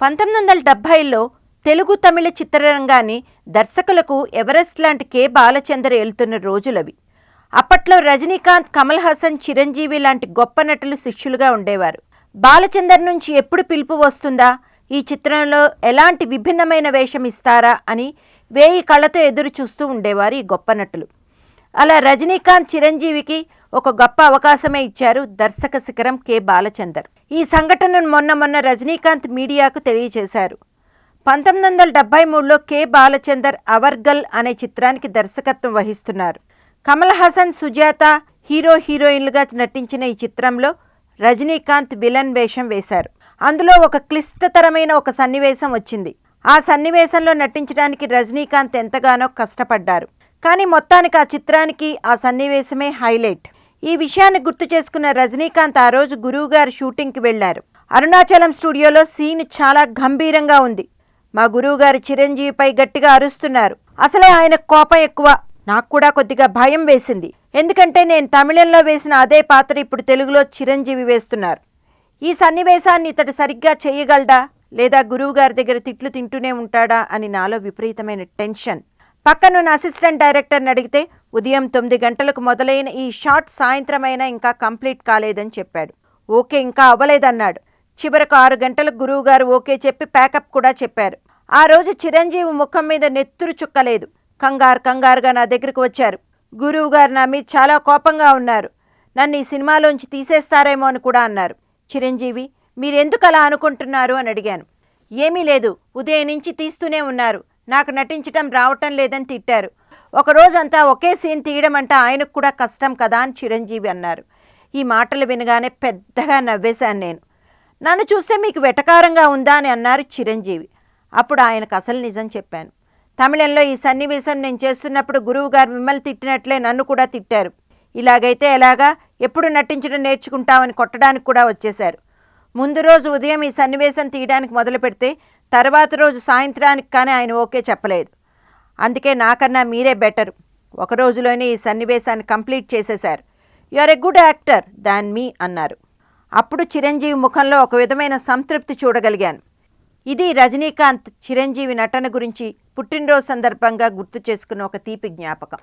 పంతొమ్మిది వందల డెబ్భైలో తెలుగు తమిళ చిత్రరంగాన్ని దర్శకులకు ఎవరెస్ట్ లాంటి కే బాలచందర్ ఏలుతున్న రోజులవి. అప్పట్లో రజనీకాంత్ కమల్ హాసన్ చిరంజీవి లాంటి గొప్ప నటులు శిష్యులుగా ఉండేవారు. బాలచందర్ నుంచి ఎప్పుడు పిలుపు వస్తుందా? ఈ చిత్రంలో ఎలాంటి విభిన్నమైన వేషం ఇస్తారా? అని వేయి కళ్ళతో ఎదురు చూస్తూ ఉండేవారు ఈ గొప్ప నటులు. అలా రజనీకాంత్ చిరంజీవికి ఒక గొప్ప అవకాశమే ఇచ్చారు దర్శక శిఖరం కె బాలచందర్. ఈ సంఘటనను మొన్న మొన్న రజనీకాంత్ మీడియాకు తెలియజేశారు. పంతొమ్మిది వందల డెబ్బై మూడులో కె బాలచందర్ అవర్గల్ అనే చిత్రానికి దర్శకత్వం వహిస్తున్నారు. కమల్ హాసన్ సుజాత హీరో హీరోయిన్లుగా నటించిన ఈ చిత్రంలో రజనీకాంత్ విలన్ వేషం వేశారు. అందులో ఒక క్లిష్టతరమైన ఒక సన్నివేశం వచ్చింది. ఆ సన్నివేశంలో నటించడానికి రజనీకాంత్ ఎంతగానో కష్టపడ్డారు. కానీ మొత్తానికి ఆ చిత్రానికి ఆ సన్నివేశమే హైలైట్. ఈ విషయాన్ని గుర్తు చేసుకున్న రజనీకాంత్ ఆ రోజు గురువు గారి షూటింగ్కి వెళ్ళారు అరుణాచలం స్టూడియోలో సీన్ చాలా గంభీరంగా ఉంది. మా గురువు గారు చిరంజీవిపై గట్టిగా అరుస్తున్నారు. అసలే ఆయన కోపం ఎక్కువ. నాకు కూడా కొద్దిగా భయం వేసింది. ఎందుకంటే నేను తమిళంలో వేసిన అదే పాత్ర ఇప్పుడు తెలుగులో చిరంజీవి వేస్తున్నారు. ఈ సన్నివేశాన్ని ఇతడు సరిగ్గా చేయగలడా? లేదా గురువుగారి దగ్గర తిట్లు తింటూనే ఉంటాడా? అని నాలో విపరీతమైన టెన్షన్. పక్కనున్న అసిస్టెంట్ డైరెక్టర్ని అడిగితే ఉదయం తొమ్మిది గంటలకు మొదలైన ఈ షాట్ సాయంత్రమైనా ఇంకా కంప్లీట్ కాలేదని చెప్పాడు. ఓకే ఇంకా అవ్వలేదన్నాడు. చివరకు ఆరు గంటలకు గురువుగారు ఓకే చెప్పి ప్యాకప్ కూడా చెప్పారు. ఆ రోజు చిరంజీవి ముఖం మీద నెత్తురు చుక్కలేదు. కంగారు కంగారుగా నా దగ్గరకు వచ్చారు. గురువుగారు నా మీద చాలా కోపంగా ఉన్నారు. నన్ను ఈ సినిమాలోంచి తీసేస్తారేమో అని కూడా అన్నారు. చిరంజీవి మీరెందుకు అలా అనుకుంటున్నారు? అని అడిగాను. ఏమీ లేదు. ఉదయం నుంచి తీస్తూనే ఉన్నారు. నాకు నటించటం రావటం లేదని తిట్టారు. ఒకరోజంతా ఒకే సీన్ తీయడం అంటే ఆయనకు కూడా కష్టం కదా అని చిరంజీవి అన్నారు. ఈ మాటలు వినగానే పెద్దగా నవ్వేశాను నేను. నన్ను చూస్తే మీకు వెటకారంగా ఉందా అని అన్నారు చిరంజీవి. అప్పుడు ఆయనకు అసలు నిజం చెప్పాను. తమిళంలో ఈ సన్నివేశం నేను చేస్తున్నప్పుడు గురువుగారు మిమ్మల్ని తిట్టినట్లే నన్ను కూడా తిట్టారు. ఇలాగైతే ఎలాగా? ఎప్పుడు నటించడం నేర్చుకుంటామని కొట్టడానికి కూడా వచ్చేశారు. ముందు రోజు ఉదయం ఈ సన్నివేశం తీయడానికి మొదలు పెడితే తర్వాత రోజు సాయంత్రానికి కానీ ఆయన ఓకే చెప్పలేదు. అందుకే నాకన్నా మీరే బెటర్. ఒక రోజులోనే ఈ సన్నివేశాన్ని కంప్లీట్ చేసేశారు. You are a good actor than me అన్నారు. అప్పుడు చిరంజీవి ముఖంలో ఒక విధమైన సంతృప్తి చూడగలిగాను. ఇది రజనీకాంత్ చిరంజీవి నటన గురించి పుట్టినరోజు సందర్భంగా గుర్తు చేసుకున్న ఒక తీపి జ్ఞాపకం.